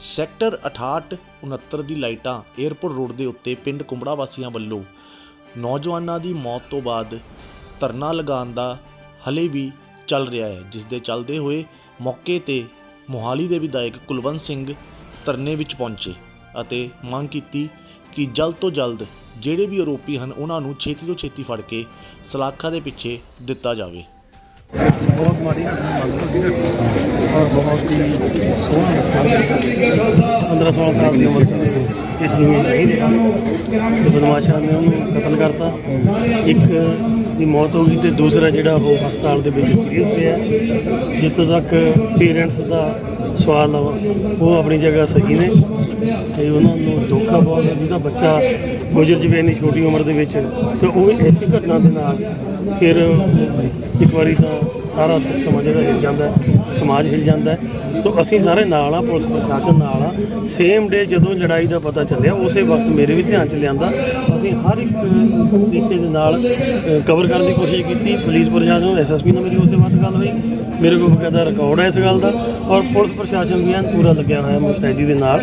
Sector 68 69 ਦੀ ਲਾਈਟਾਂ airport road ਦੇ ਉੱਤੇ ਪਿੰਡ ਕੁੰਬੜਾ ਵਾਸੀਆਂ ਵੱਲੋਂ ਨੌਜਵਾਨਾਂ ਦੀ ਮੌਤ ਤੋਂ ਬਾਅਦ ਧਰਨਾ ਲਗਾਉਣ ਦਾ ਹਲੇ ਵੀ ਚੱਲ ਰਿਹਾ ਹੈ, ਜਿਸ ਦੇ ਚੱਲਦੇ ਹੋਏ ਮੌਕੇ ਤੇ ਮੋਹਾਲੀ ਦੇ ਵਿਧਾਇਕ ਕੁਲਵੰਤ ਸਿੰਘ ਧਰਨੇ ਵਿੱਚ ਪਹੁੰਚੇ ਅਤੇ ਮੰਗ ਕੀਤੀ ਕਿ ਜਲਦ ਤੋਂ ਜਲਦ ਜਿਹੜੇ ਵੀ ਆਰੋਪੀ ਹਨ, ਉਹਨਾਂ ਨੂੰ ਛੇਤੀ ਤੋਂ ਛੇਤੀ ਫੜ ਕੇ ਸਲਾਖਾਂ ਦੇ ਪਿੱਛੇ ਦਿੱਤਾ ਜਾਵੇ। ਬਹੁਤ ਮਾੜੀ ਘਟਨਾ ਔਰ ਬਹੁਤ ਹੀ ਸੋਹਣਾ ਬੱਚਾ 15 16 ਸਾਲ ਦੀ ਉਮਰ ਸੀ ਇਸ ਨੂੰ ਚਾਹੀਦੇ। ਬਦਮਾਸ਼ਾਂ ਨੇ ਉਹਨੂੰ ਕਤਲ ਕਰਤਾ। ਇੱਕ ਦੀ ਮੌਤ ਹੋ ਗਈ ਤੇ ਦੂਸਰਾ ਜਿਹੜਾ ਉਹ ਹਸਪਤਾਲ ਦੇ ਵਿੱਚ ਸੀਰੀਅਸ ਪਿਆ। ਜਿੱਥੋਂ ਤੱਕ ਪੇਰੈਂਟਸ ਦਾ ਸਵਾਲ ਆ, ਉਹ ਆਪਣੀ ਜਗ੍ਹਾ ਸਹੀ ਨੇ। ਤੇ ਉਹਨਾਂ ਨੂੰ ਧੋਖਾ ਆ ਬਹੁਤ ਜਿਹਦਾ ਬੱਚਾ ਗੁਜ਼ਰ ਜਵੇ ਇੰਨੀ ਛੋਟੀ ਉਮਰ ਦੇ ਵਿੱਚ, ਤੇ ਉਹ ਐਸੀ ਘਟਨਾ ਦੇ ਨਾਲ ਫਿਰ ਇੱਕ ਵਾਰੀ ਤਾਂ ਸਾਰਾ ਸਿਸਟਮ ਆ ਜਿਹੜਾ ਹਿਲ ਜਾਂਦਾ। ਸਮਾਜ ਹਿਲ ਜਾਂਦਾ ਹੈ। ਤੋ ਅਸੀਂ ਸਾਰੇ ਨਾਲ ਆ ਪੁਲਿਸ ਪ੍ਰਸ਼ਾਸਨ ਨਾਲ ਆ ਸੇਮ ਡੇ ਜਦੋਂ ਲੜਾਈ ਦਾ ਪਤਾ ਚੱਲਿਆ ਉਸੇ ਵਕਤ ਮੇਰੇ ਵੀ ਧਿਆਨ ਚ ਲਿਆਂਦਾ ਅਸੀਂ ਹਰ ਇੱਕ ਤਰੀਕੇ ਦੇ ਨਾਲ ਕਵਰ ਕਰਨ ਦੀ ਕੋਸ਼ਿਸ਼ ਕੀਤੀ। ਪੁਲਿਸ ਪ੍ਰਸ਼ਾਸਨ ਐਸਐਸਪੀ ਨਾਲ ਮੇਰੀ ਉਸੇ ਵਕਤ ਗੱਲ ਹੋਈ। ਮੇਰੇ ਕੋਲ ਬਕਾਇਦਾ ਰਿਕਾਰਡ ਹੈ ਇਸ ਗੱਲ ਦਾ। ਔਰ ਪੁਲਿਸ ਪ੍ਰਸ਼ਾਸਨ ਵੀ ਐਨ ਪੂਰਾ ਲੱਗਿਆ ਹੋਇਆ ਮੁਸਤੈਦੀ ਦੇ ਨਾਲ।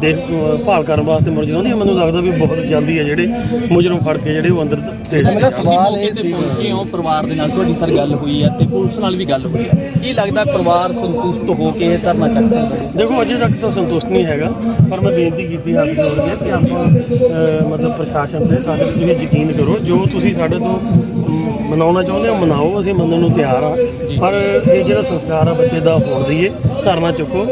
ਦੇਖ ਅ, ਭਾਲ ਕਰਨ ਵਾਸਤੇ ਮੁਲਜ਼ਮ ਨਹੀਂ ਮੈਨੂੰ ਲੱਗਦਾ ਵੀ ਬਹੁਤ ਜਲਦੀ ਹੈ ਜਿਹੜੇ ਮੁਜਰਮ ਫੜ ਕੇ ਜਿਹੜੇ ਉਹ ਅੰਦਰ ਮੇਰਾ ਸਵਾਲ ਇਹ ਤੇ ਸੀ ਪਹੁੰਚੇ ਹੋ ਪਰਿਵਾਰ ਦੇ ਨਾਲ ਤੁਹਾਡੀ ਸਰ ਗੱਲ ਹੋਈ ਹੈ ਤੇ ਪੁਲਿਸ ਨਾਲ ਵੀ ਗੱਲ ਹੋਈ ਹੈ ਕੀ ਲੱਗਦਾ ਪਰਿਵਾਰ ਸੰਤੁਸ਼ਟ ਹੋ ਕੇ ਇਹ ਧਰਨਾ ਚੱਕ ਸਕਦਾ ਹੈ? ਦੇਖੋ ਅਜੇ ਤੱਕ ਤਾਂ ਸੰਤੁਸ਼ਟ ਨਹੀਂ ਹੈਗਾ ਪਰ ਮੈਂ ਬੇਨਤੀ ਕੀਤੀ ਹੱਥ ਜੋੜ ਕੇ ਕਿ ਆਪਾਂ ਅਹ, ਮਤਲਬ ਪ੍ਰਸ਼ਾਸਨ ਤੇ ਸਾਡੇ ਤੇ ਤੁਸੀਂ ਯਕੀਨ ਕਰੋ ਜੋ ਤੁਸੀਂ ਸਾਡੇ ਤੋਂ ਮਨਾਉਣਾ ਚਾਹੁੰਦੇ ਹੋ ਮਨਾਓ ਅਸੀਂ ਮੰਨਣ ਨੂੰ ਤਿਆਰ ਆ ਪਰ ਇਹ ਜਿਹੜਾ ਸੰਸਕਾਰ ਆ ਬੱਚੇ ਦਾ ਹੋਣ ਦਈਏ ਧਰਨਾ ਚੁੱਕੋ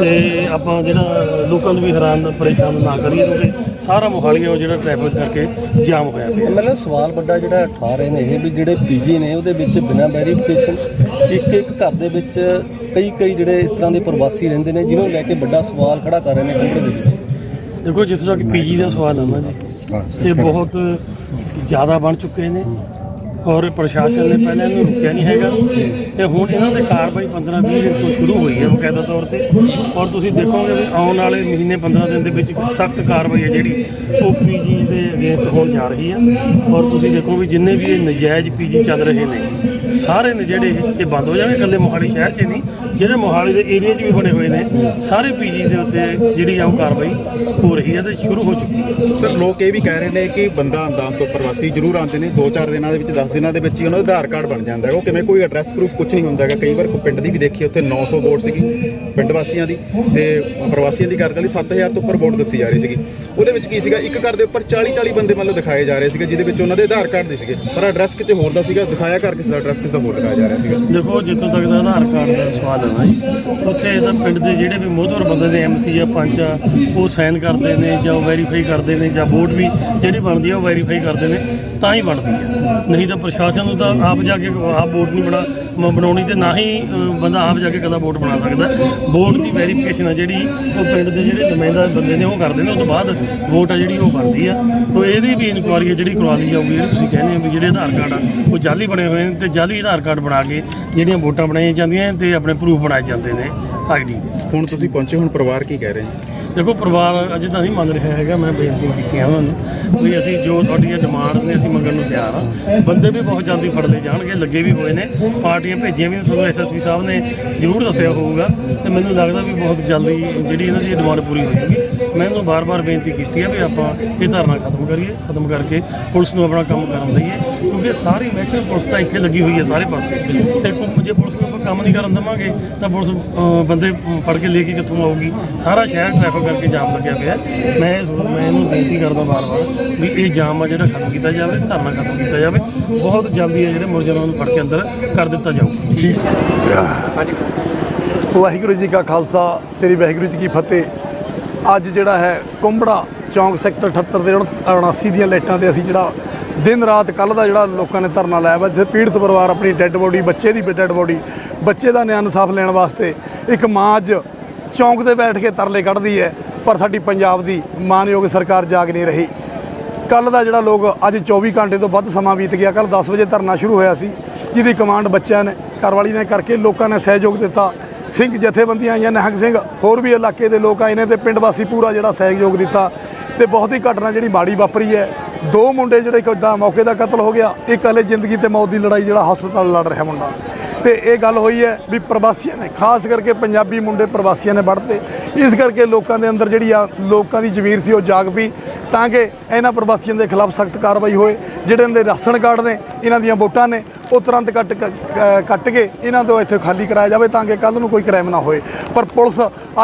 ਤੇ ਆਪਾਂ ਜਿਹੜਾ ਲੋਕਾਂ ਨੂੰ ਵੀ ਹੈਰਾਨ ਪਰੇਸ਼ਾਨ ਨਾ ਕਰੀਏ ਕਿਉਂਕਿ ਸਾਰਾ ਮੋਹਾਲੀ ਆ ਉਹ ਜਿਹੜਾ ਟ੍ਰੈਫਿਕ ਕਰਕੇ ਜਾਮ ਹੋਇਆ ਪਿਆ। ਮਤਲਬ ਸਵਾਲ ਵੱਡਾ ਜਿਹੜਾ ਉਠਾ ਰਹੇ ਨੇ ਇਹ ਵੀ ਜਿਹੜੇ ਪੀਜੀ ਨੇ ਉਹਦੇ ਵਿੱਚ ਬਿਨਾਂ ਵੈਰੀਫਿਕੇਸ਼ਨ ਇੱਕ ਇੱਕ ਘਰ ਦੇ ਵਿੱਚ ਕਈ ਕਈ ਜਿਹੜੇ ਇਸ ਤਰ੍ਹਾਂ ਦੇ ਪ੍ਰਵਾਸੀ ਰਹਿੰਦੇ ਨੇ ਜਿਨ੍ਹਾਂ ਨੂੰ ਲੈ ਕੇ ਵੱਡਾ ਸਵਾਲ ਖੜਾ ਕਰ ਰਹੇ ਨੇ ਕੁੰਬੜੇ ਦੇ ਵਿੱਚ। ਦੇਖੋ ਜਿਸ ਤਰ੍ਹਾਂ ਕਿ ਪੀਜੀ ਦਾ ਸਵਾਲ ਆ ਨਾ ਜੀ ਇਹ ਬਹੁਤ ਜ਼ਿਆਦਾ ਬਣ ਚੁੱਕੇ ਨੇ ਔਰ ਪ੍ਰਸ਼ਾਸਨ ਨੇ ਪਹਿਲਾਂ ਇਹਨੂੰ ਰੁਕਿਆ ਨਹੀਂ ਹੈਗਾ। ਤੇ ਹੁਣ ਇਹਨਾਂ ਦੇ ਕਾਰਵਾਈ 15 20 ਦਿਨ ਤੋਂ ਸ਼ੁਰੂ ਹੋਈ ਹੈ ਬਕਾਇਦਾ ਤੌਰ ਤੇ। ਔਰ ਤੁਸੀਂ ਦੇਖੋਗੇ ਵੀ ਆਉਣ ਵਾਲੇ ਮਹੀਨੇ 15 ਦਿਨ ਦੇ ਵਿੱਚ ਇੱਕ ਸਖਤ ਕਾਰਵਾਈ ਹੈ ਜਿਹੜੀ ਉਹ ਪੀਜੀ ਦੇ ਅਗੇਂਸਟ ਹੋਣ ਜਾ ਰਹੀ ਹੈ। ਔਰ ਤੁਸੀਂ ਦੇਖੋ ਵੀ ਜਿੰਨੇ ਵੀ ਇਹ ਨਜਾਇਜ਼ ਪੀਜੀ ਚੱਲ ਰਹੇ ਨੇ ਸਾਰੇ ਨੇ ਜਿਹੜੇ ਇਹ- ਬੰਦ ਹੋ ਜਾਣਗੇ ਇਕੱਲੇ ਮੋਹਾਲੀ ਸ਼ਹਿਰ 'ਚ ਨਹੀਂ ਜਿਹੜੇ ਮੋਹਾਲੀ ਦੇ ਏਰੀਆ 'ਚ ਵੀ ਬਣੇ ਹੋਏ ਨੇ ਸਾਰੇ ਪੀਜੀ ਦੇ ਉੱਤੇ ਜਿਹੜੀ ਆ ਉਹ ਕਾਰਵਾਈ ਹੋ ਰਹੀ ਹੈ ਤੇ ਸ਼ੁਰੂ ਹੋ ਚੁੱਕੀ ਹੈ। ਸਰ ਲੋਕ ਇਹ ਵੀ ਕਹਿ ਰਹੇ ਨੇ ਕਿ ਬੰਦਾ ਆਂਦਾ ਤੋਂ ਪ੍ਰਵਾਸੀ ਜ਼ਰੂਰ ਆਉਂਦੇ ਨੇ 2-4 ਦਿਨਾਂ ਦੇ ਵਿੱਚ 10 ਦਿਨਾਂ ਦੇ ਵਿੱਚ ਹੀ ਉਹਨਾਂ ਦਾ ਆਧਾਰ ਕਾਰਡ ਬਣ ਜਾਂਦਾ ਹੈ। ਉਹ ਕਿਵੇਂ ਕੋਈ ਐਡਰੈਸ ਪ੍ਰੂਫ ਕੁਝ ਨਹੀਂ ਹੁੰਦਾ ਹੈਗਾ। ਕਈ ਵਾਰ ਪਿੰਡ ਦੀ ਵੀ ਦੇਖੀ ਉੱਥੇ 900 ਵੋਟ ਸੀਗੀ ਪਿੰਡ ਵਾਸੀਆਂ ਦੀ ਤੇ ਪ੍ਰਵਾਸੀਆਂ ਦੀ ਗੱਲ ਕਰੀ 7000 ਤੋਂ ਉੱਪਰ ਵੋਟ ਦੱਸੀ ਜਾ ਰਹੀ ਸੀਗੀ। ਉਹਦੇ ਵਿੱਚ ਕੀ ਸੀਗਾ? ਇੱਕ ਘਰ ਦੇ ਉੱਪਰ 40-40 ਬੰਦੇ ਮੰਨ ਲਓ ਦਿਖਾਏ ਜਾ ਰਹੇ ਸੀਗੇ ਜਿਹਦੇ ਵਿੱਚ ਉਹਨਾਂ ਦੇ ਆਧਾਰ ਕਾਰਡ ਦੇ ਸੀਗੇ। ਪਰ ਐਡਰੈਸ ਕਿਤੇ ਹੋਰ ਦਾ ਸੀਗਾ ਦਿਖਾਇਆ ਘਰ ਕਿਸੇ ਦਾ ਐਡਰੈਸ ਕਿਸੇ ਦਾ ਹੋਰ ਦਿਖਾਇਆ ਜਾ ਰਿਹਾ ਸੀਗਾ। ਦੇਖੋ ਜਿੱਥੋਂ ਤੱਕ ਦਾ ਆਧਾਰ ਕਾਰਡ ਦਾ ਸਵਾਲ ਹੈ ਜੀ। ਉੱਥੇ ਇਹਦਾ ਪਿੰਡ ਦੇ ਜਿਹੜੇ ਵੀ ਮੋਹਤਵਰ ਬੰਦੇ ਨੇ ਐਮਸੀ ਜਾਂ ਪੰਚ ਆ, ਉਹ ਸਾਈਨ ਕਰਦੇ ਨੇ ਜਾਂ ਉਹ ਵੈਰੀਫਾਈ ਕਰਦੇ ਨੇ ਜਾਂ ਵੋਟ ਵੀ ਜਿਹੜੀ ਬਣਦੀ ਆ, ਉਹ ਵੈਰੀਫਾਈ ਕਰਦੇ ਨੇ, ਤਾਂ ਹੀ ਬਣਦੀ ਹੈ ਨਹੀਂ ਤਾਂ ਪ੍ਰਸ਼ਾਸਨ ਨੂੰ ਤਾਂ ਆਪ ਜਾ ਕੇ ਆਪ ਵੋਟ ਨਹੀਂ ਬਣਾ ਬਣਾਉਣੀ ਤੇ ਨਾ ਹੀ ਬੰਦਾ ਆਪ ਜਾ ਕੇ ਕਦਾ ਵੋਟ ਬਣਾ ਸਕਦਾ। ਬੋਰਡ ਦੀ ਵੈਰੀਫਿਕੇਸ਼ਨ ਆ ਜਿਹੜੀ, ਉਹ ਪਿੰਡ ਦੇ ਜਿਹੜੇ ਨੁਮਾਇੰਦਾ ਬੰਦੇ ਨੇ, ਉਹ ਕਰਦੇ ਨੇ ਉਸ ਤੋਂ ਬਾਅਦ ਵੋਟ ਆ ਜਿਹੜੀ, ਉਹ ਬਣਦੀ ਆ। ਤੋਂ ਇਹਦੀ ਵੀ ਇਨਕੁਆਰੀ ਆ ਜਿਹੜੀ ਕਰਵਾ ਲਈ ਜਾਊਗੀ, ਜਿਹੜੀ ਤੁਸੀਂ ਕਹਿੰਦੇ ਹੋ ਵੀ ਜਿਹੜੇ ਆਧਾਰ ਕਾਰਡ ਆ, ਉਹ ਜਾਲੀ ਬਣੇ ਹੋਏ ਨੇ ਤੇ ਜਾਲੀ ਆਧਾਰ ਕਾਰਡ ਬਣਾ ਕੇ ਜਿਹੜੀਆਂ ਵੋਟਾਂ ਬਣਾਈਆਂ ਜਾਂਦੀਆਂ ਤੇ ਆਪਣੇ ਪ੍ਰੂਫ ਬਣਾਏ ਜਾਂਦੇ ਨੇ ਆਈਡੀ ਹੁਣ ਤੁਸੀਂ ਪਹੁੰਚੇ ਹੁਣ ਪਰਿਵਾਰ ਕੀ ਕਹਿ ਰਹੇ ਨੇ? ਦੇਖੋ ਪਰਿਵਾਰ ਅਜੇ ਤਾਂ ਨਹੀਂ ਮੰਨ ਰਿਹਾ ਹੈਗਾ ਮੈਂ ਬੇਨਤੀ ਕੀਤੀ ਆ ਉਹਨਾਂ ਨੂੰ। ਵੀ ਅਸੀਂ ਜੋ ਤੁਹਾਡੀਆਂ ਡਿਮਾਂਡ ਨੇ ਅਸੀਂ ਮੰਗਣ ਨੂੰ ਤਿਆਰ ਆ। ਬੰਦੇ ਵੀ ਬਹੁਤ ਜਲਦੀ ਫੜ ਲਏ ਜਾਣਗੇ ਲੱਗੇ ਵੀ ਹੋਏ ਨੇ। ਪਾਰਟੀਆਂ ਭੇਜੀਆਂ ਵੀ ਨੇ, ਤੁਹਾਨੂੰ ਐਸਐਸਪੀ ਸਾਹਿਬ ਨੇ ਜ਼ਰੂਰ ਦੱਸਿਆ ਹੋਊਗਾ। ਤੇ ਮੈਨੂੰ ਲੱਗਦਾ ਵੀ ਬਹੁਤ ਜਲਦੀ ਜਿਹੜੀ ਇਹਨਾਂ ਦੀ ਡਿਮਾਂਡ ਪੂਰੀ ਹੋ ਜਾਊਗੀ। ਮੈਂ ਇਹਨੂੰ ਬਾਰ-ਬਾਰ ਬੇਨਤੀ ਕੀਤੀ ਹੈ ਵੀ ਆਪਾਂ ਇਹ ਧਰਨਾ ਖਤਮ ਕਰੀਏ ਖਤਮ ਕਰਕੇ ਪੁਲਿਸ ਨੂੰ ਆਪਣਾ ਕੰਮ ਕਰਨ ਦਈਏ ਕਿਉਂਕਿ ਸਾਰੀ ਮੈਕਸਿਮਮ ਪੁਲਿਸ ਤਾਂ ਇੱਥੇ ਲੱਗੀ ਹੋਈ ਹੈ ਸਾਰੇ ਪਾਸੇ। ਤੇ ਕੋਈ- ਜੇ ਪੁਲਿਸ ਨੂੰ ਕੰਮ ਨਹੀਂ ਕਰਨ ਦੇਵਾਂਗੇ ਤਾਂ ਪੁਲਿਸ ਬੰਦੇ ਅਮ, ਫੜ ਕੇ ਲੈ ਕੇ ਕਿੱਥੋਂ ਆਊਗੀ? ਸਾਰਾ ਸ਼ਹਿਰ ਟ੍ਰੈਫਿਕ ਕਰਕੇ ਜਾਮ ਲੱਗਿਆ ਪਿਆ ਮੈਂ ਇਹ ਸੋਚ- ਮੈਂ ਇਹਨੂੰ ਬੇਨਤੀ ਕਰਦਾ ਵਾਰ-ਵਾਰ ਵੀ ਇਹ ਜਾਮ ਆ ਜਿਹੜਾ ਖਤਮ ਕੀਤਾ ਜਾਵੇ ਧਰਨਾ ਖਤਮ ਕੀਤਾ ਜਾਵੇ। ਬਹੁਤ ਜਲਦੀ ਹੈ ਜਿਹੜੇ ਮੁਲਜ਼ਮਾਂ ਨੂੰ ਫੜ ਕੇ ਅੰਦਰ ਕਰ ਦਿੱਤਾ ਜਾਊਗਾ ਠੀਕ। ਵਾਹਿਗੁਰੂ ਜੀ ਕਾ ਖਾਲਸਾ ਸ੍ਰੀ ਵਾਹਿਗੁਰੂ ਜੀ ਕੀ ਫਤਿਹ। ਅੱਜ ਜਿਹੜਾ ਹੈ ਕੁੰਬੜਾ ਚੌਂਕ ਸੈਕਟਰ 78 ਦੇ 79 ਦੀਆਂ ਲਾਈਟਾਂ ਤੇ ਅਸੀਂ ਜਿਹੜਾ ਦਿਨ ਰਾਤ ਕੱਲ ਦਾ ਜਿਹੜਾ ਲੋਕਾਂ ਨੇ ਧਰਨਾ ਲਾਇਆ ਵਾ, ਜਿੱਥੇ ਪੀੜਤ ਪਰਿਵਾਰ ਆਪਣੀ ਡੈੱਡ ਬੋਡੀ ਬੱਚੇ ਦੀ ਡੈੱਡ ਬੋਡੀ ਬੱਚੇ ਦਾ ਨਿਆਂ ਇਨਸਾਫ ਲੈਣ ਵਾਸਤੇ ਇੱਕ ਮਾਂ ਅੱਜ ਚੌਂਕ ਤੇ ਬੈਠ ਕੇ ਤਰਲੇ ਕੱਢਦੀ ਹੈ, ਪਰ ਸਾਡੀ ਪੰਜਾਬ ਦੀ ਮਾਨਯੋਗ ਸਰਕਾਰ ਜਾਗ ਨਹੀਂ ਰਹੀ। ਕੱਲ ਦਾ ਜਿਹੜਾ ਲੋਕ ਅੱਜ 24 ਘੰਟੇ ਤੋਂ ਵੱਧ ਸਮਾਂ ਬੀਤ ਗਿਆ ਕੱਲ 10 ਵਜੇ ਧਰਨਾ ਸ਼ੁਰੂ ਹੋਇਆ ਸੀ, ਜਿਹਦੀ ਕਮਾਂਡ ਬੱਚਿਆਂ ਨੇ, ਘਰਵਾਲੀ ਨੇ ਕਰਕੇ ਲੋਕਾਂ ਨੇ ਸਹਿਯੋਗ ਦਿੱਤਾ। ਸਿੰਘ ਜਥੇਬੰਦੀਆਂ ਆਈਆਂ, ਨਿਹੰਗ ਸਿੰਘ, ਹੋਰ ਵੀ ਇਲਾਕੇ ਦੇ ਲੋਕ ਆਏ ਨੇ ਤੇ ਪਿੰਡ ਵਾਸੀ ਪੂਰਾ ਜਿਹੜਾ ਸਹਿਯੋਗ ਦਿੱਤਾ ਤੇ ਬਹੁਤ ਹੀ ਘਟਨਾ ਜਿਹੜੀ ਮਾੜੀ ਵਾਪਰੀ ਹੈ। ਦੋ ਮੁੰਡੇ ਜਿਹੜੇ ਕਿਦਾਂ ਮੌਕੇ ਦਾ ਕਤਲ ਹੋ ਗਿਆ, ਇੱਕ ਹਲੇ ਜ਼ਿੰਦਗੀ ਤੇ ਮੌਤ ਦੀ ਲੜਾਈ ਜਿਹੜਾ ਹਸਪਤਾਲ ਲੜ ਰਿਹਾ ਮੁੰਡਾ। ਤੇ ਇਹ ਗੱਲ ਹੋਈ ਹੈ ਵੀ ਪ੍ਰਵਾਸੀਆਂ ਨੇ, ਖਾਸ ਕਰਕੇ ਪੰਜਾਬੀ ਮੁੰਡੇ ਪ੍ਰਵਾਸੀਆਂ ਨੇ ਵੱਢਤੇ ਇਸ ਕਰਕੇ ਲੋਕਾਂ ਦੇ ਅੰਦਰ ਜਿਹੜੀ ਆ, ਲੋਕਾਂ ਦੀ ਜ਼ਮੀਰ ਸੀ ਉਹ ਜਾਗ ਪਈ। ਤਾਂ ਕਿ ਇਹਨਾਂ ਪ੍ਰਵਾਸੀਆਂ ਦੇ ਖਿਲਾਫ ਸਖਤ ਕਾਰਵਾਈ ਹੋਏ, ਜਿਹੜੇ ਇਹਨਾਂ ਦੇ ਰਾਸ਼ਨ ਕਾਰਡ ਨੇ, ਇਹਨਾਂ ਦੀਆਂ ਵੋਟਾਂ ਨੇ, ਉਹ ਤੁਰੰਤ ਕੱਟ ਕ- ਕੱਟ ਕੇ ਇਹਨਾਂ ਤੋਂ ਇੱਥੇ ਖਾਲੀ ਕਰਾਇਆ ਜਾਵੇ ਤਾਂ ਕਿ ਕੱਲ ਨੂੰ ਕੋਈ ਕ੍ਰਾਈਮ ਨਾ ਹੋਏ। ਪਰ ਪੁਲਿਸ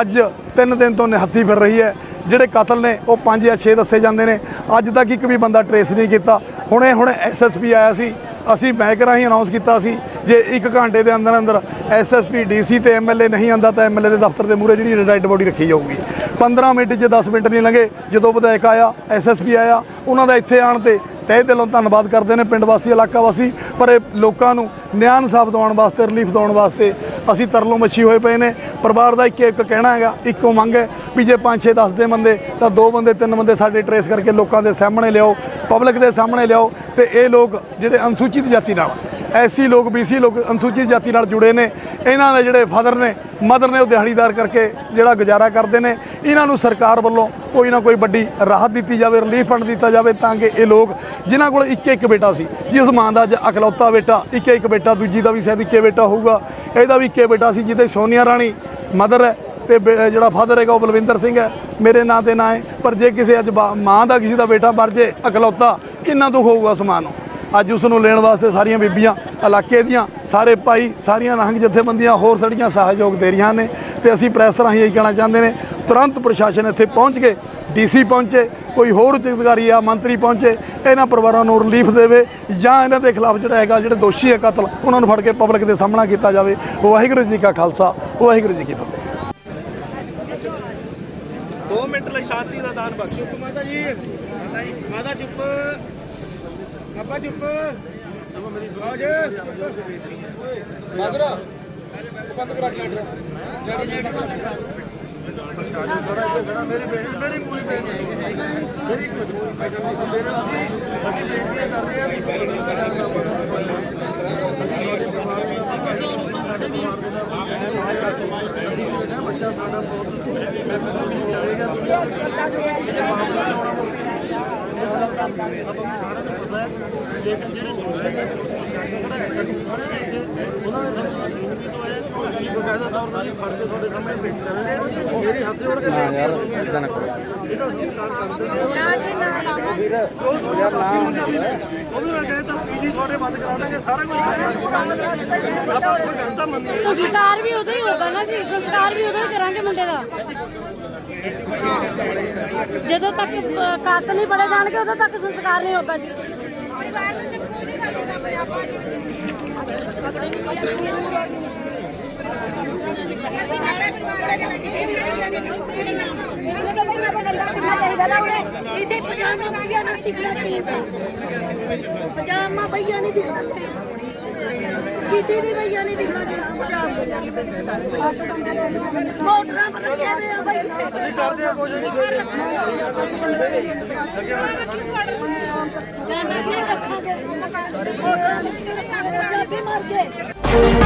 ਅੱਜ ਤਿੰਨ ਦਿਨ ਤੋਂ ਨਿਹੱਥੀ ਫਿਰ ਰਹੀ ਹੈ। ਜਿਹੜੇ ਕਤਲ ਨੇ, ਉਹ 5 ਜਾਂ 6 ਦੱਸੇ ਜਾਂਦੇ ਨੇ। ਅੱਜ ਤੱਕ ਇੱਕ ਵੀ ਬੰਦਾ ਟਰੇਸ ਨਹੀਂ ਕੀਤਾ। ਹੁਣੇ ਹੁਣੇ ਐਸਐਸਪੀ ਆਇਆ ਸੀ। ਅਸੀਂ ਬੈਂਕ ਰਾਹੀਂ ਅਨਾਉਂਸ ਕੀਤਾ ਸੀ ਜੇ ਇੱਕ ਘੰਟੇ ਦੇ ਅੰਦਰ ਅੰਦਰ ਐਸਐਸਪੀ ਡੀਸੀ ਤੇ ਐਮਐਲਏ ਨਹੀਂ ਆਂਦਾ ਤਾਂ ਐਮਐਲਏ ਦੇ ਦਫ਼ਤਰ ਦੇ ਮੂਹਰੇ ਜਿਹੜੀ ਡੈਡ ਬੋਡੀ ਰੱਖੀ ਜਾਊਗੀ। 15 ਮਿੰਟ 'ਚ 10 ਮਿੰਟ ਨਹੀਂ ਲੰਘੇ, ਜਦੋਂ ਵਿਧਾਇਕ ਆਇਆ ਐਸਐਸਪੀ ਆਇਆ, ਉਹਨਾਂ ਦਾ ਇੱਥੇ ਆਣ ਤੇ ਤਹਿ ਦਿਲੋਂ ਧੰਨਵਾਦ ਕਰਦੇ ਨੇ ਪਿੰਡ ਵਾਸੀ, ਇਲਾਕਾ ਵਾਸੀ, ਪਰ ਇਹ ਲੋਕਾਂ ਨੂੰ ਨਿਆਂ ਇਨਸਾਫ ਦਿਵਾਉਣ ਵਾਸਤੇ ਰਿਲੀਫ ਦਿਵਾਉਣ ਵਾਸਤੇ ਅਸੀਂ ਤਰਲੋਂ ਮੱਛੀ ਹੋਏ ਪਏ ਨੇ। ਪਰਿਵਾਰ ਦਾ ਇੱਕ ਇੱਕ ਕਹਿਣਾ ਹੈਗਾ, ਇੱਕੋ ਮੰਗ ਹੈ ਵੀ ਜੇ 5 6 10 ਦੇ ਬੰਦੇ, ਤਾਂ ਦੋ ਬੰਦੇ, ਤਿੰਨ ਬੰਦੇ ਸਾਡੇ ਟਰੇਸ ਕਰਕੇ ਲੋਕਾਂ ਦੇ ਸਾਹਮਣੇ ਲਿਆਓ ਪਬਲਿਕ ਦੇ ਸਾਹਮਣੇ ਲਿਆਓ ਤੇ ਇਹ ਲੋਕ ਜਿਹੜੇ ਅਨੁਸੂਚਿਤ ਜਾਤੀ ਨਾਲ ਐਸੀ ਲੋਕ, ਬੀਸੀ ਲੋਕ, ਅਨੁਸੂਚਿਤ ਜਾਤੀ ਨਾਲ ਜੁੜੇ ਨੇ। ਇਹਨਾਂ ਦੇ ਜਿਹੜੇ ਫਾਦਰ ਨੇ, ਮਦਰ ਨੇ, ਉਹ ਦਿਹਾੜੀਦਾਰ ਕਰਕੇ ਜਿਹੜਾ ਗੁਜ਼ਾਰਾ ਕਰਦੇ ਨੇ। ਇਹਨਾਂ ਨੂੰ ਸਰਕਾਰ ਵੱਲੋਂ ਕੋਈ ਨਾ ਕੋਈ ਵੱਡੀ ਰਾਹਤ ਦਿੱਤੀ ਜਾਵੇ ਰਿਲੀਫ ਫੰਡ ਦਿੱਤਾ ਜਾਵੇ ਤਾਂ ਕਿ ਇਹ ਲੋਕ, ਜਿਨ੍ਹਾਂ ਕੋਲ ਇੱਕ ਇੱਕ ਬੇਟਾ ਸੀ, ਜਿਸ ਮਾਂ ਦਾ ਅੱਜ ਅਕਲੌਤਾ ਬੇਟਾ ਇੱਕ ਇੱਕ ਬੇਟਾ, ਦੂਜੀ ਦਾ ਵੀ ਸ਼ਾਇਦ ਇੱਕੇ ਬੇਟਾ ਹੋਊਗਾ, ਇਹਦਾ ਵੀ ਇੱਕੇ ਬੇਟਾ ਸੀ, ਜਿਹਦੇ ਸੋਨੀਆ ਰਾਣੀ ਮਦਰ ਹੈ ਤੇ ਬੇ- ਜਿਹੜਾ ਫਾਦਰ ਹੈਗਾ ਉਹ ਬਲਵਿੰਦਰ ਸਿੰਘ ਹੈ। ਮੇਰੇ ਨਾਂ ਤੇ ਨਾਂ ਹੈ, ਪਰ ਜੇ ਕਿਸੇ ਅੱਜ ਬਾ- ਮਾਂ ਦਾ ਕਿਸੇ ਦਾ ਬੇਟਾ ਮਰ ਜੇ ਅਕਲੌਤਾ ਕਿੰਨਾ ਦੁੱਖ ਹੋਊਗਾ ਉਸ ਮਾਂ ਨੂੰ? ਅੱਜ ਉਸ ਨੂੰ ਲੈਣ ਵਾਸਤੇ ਸਾਰੀਆਂ ਬੀਬੀਆਂ ਇਲਾਕੇ ਦੀਆਂ ਸਾਰੇ ਭਾਈ ਸਾਰੀਆਂ ਨਹੰਗ ਜਥੇਬੰਦੀਆਂ ਹੋਰ ਸੜੀਆਂ ਸਹਿਯੋਗ ਦੇ ਰਹੀਆਂ ਨੇ ਤੇ ਅਸੀਂ ਪ੍ਰੈਸ ਰਾਹੀਂ ਇਹ ਕਹਿਣਾ ਚਾਹੁੰਦੇ ਨੇ ਤੁਰੰਤ ਪ੍ਰਸ਼ਾਸਨ ਇੱਥੇ ਪਹੁੰਚ ਕੇ ਡੀਸੀ ਪਹੁੰਚੇ ਕੋਈ ਹੋਰ ਉੱਚ ਅਧਿਕਾਰੀ ਆ ਮੰਤਰੀ ਪਹੁੰਚੇ ਇਹਨਾਂ ਪਰਿਵਾਰਾਂ ਨੂੰ ਰਿਲੀਫ ਦੇਵੇ ਜਾਂ ਇਹਨਾਂ ਦੇ ਖਿਲਾਫ ਜਿਹੜਾ ਹੈਗਾ ਜਿਹੜੇ ਦੋਸ਼ੀ ਹੈ ਕਤਲ ਉਹਨਾਂ ਨੂੰ ਫੜ ਕੇ ਪਬਲਿਕ ਦੇ ਸਾਹਮਣਾ ਕੀਤਾ ਜਾਵੇ। ਵਾਹਿਗੁਰੂ ਜੀ ਕਾ ਖਾਲਸਾ ਵਾਹਿਗੁਰੂ ਜੀ ਕੀ ਫਤਿਹ। 2 ਮਿੰਟ ਲਈ ਸ਼ਾਂਤੀ ਦਾ ਦਾਨ ਬਖਸ਼ੋ। ਮਾਤਾ ਜੀ ਮਾਤਾ ਚੁੱਪ। ਅੱਬਾ ਚੁੱਪ ਆਓ ਜੀ ਮਾਦਰਾ ਬੰਦ ਕਰਾ ਜਨਰੇਟਰ ਮੇਰੀ ਬੇਟੀ ਮੇਰੀ ਪੂਰੀ ਬੇਟੀ ਮੇਰੀ ਮੇਰੇ ਅਸੀਂ ਅਸੀਂ ਬੇਨਤੀ ਕਰਦੇ ਆ ਵੀ ਬੱਚਾ ਸਾਡਾ ਬਹੁਤ ਸੰਸਕਾਰ ਵੀ ਉਦੋਂ ਹੀ ਹੋਗਾ ਨਾ ਜੀ ਸੰਸਕਾਰ ਵੀ ਉਦੋਂ ਹੀ ਕਰਾਂਗੇ ਮੁੰਡੇ ਦਾ। ਜਦੋਂ ਤੱਕ ਕਾਤਲ ਨਹੀਂ ਪੜੇ ਜਾਣਗੇ ਉਦੋਂ ਤੱਕ ਸੰਸਕਾਰ ਨਹੀਂ ਹੋਗਾ ਜੀ। ਇੱਥੇ ਪਜਾਮਾ ਬਈਆ ਨੂੰ ਦਿਖਣਾ ਚਾਹੀਦਾ ਪਜਾਮਾ ਬਈਆ ਨਹੀਂ ਦਿਖਣਾ ਚਾਹੀਦਾ ਕਿਤੇ ਵੀ ਬਈਆ ਨਹੀਂ। ਦਿਖਣਾ ਚਾਹੀਦਾ ਮੋਟਰਾਂ ਪਰ ਰੱਖਿਆ ਹੋਇਆ ਬਈ ਅਸੀਂ ਸਾਹਮਣੇ ਹੋ। ਜਾਈਏ ਗਾਂਧੀ ਰੱਖਾਂਗੇ ਗਾਂਧੀ ਰੱਖਾਂਗੇ ਮਰ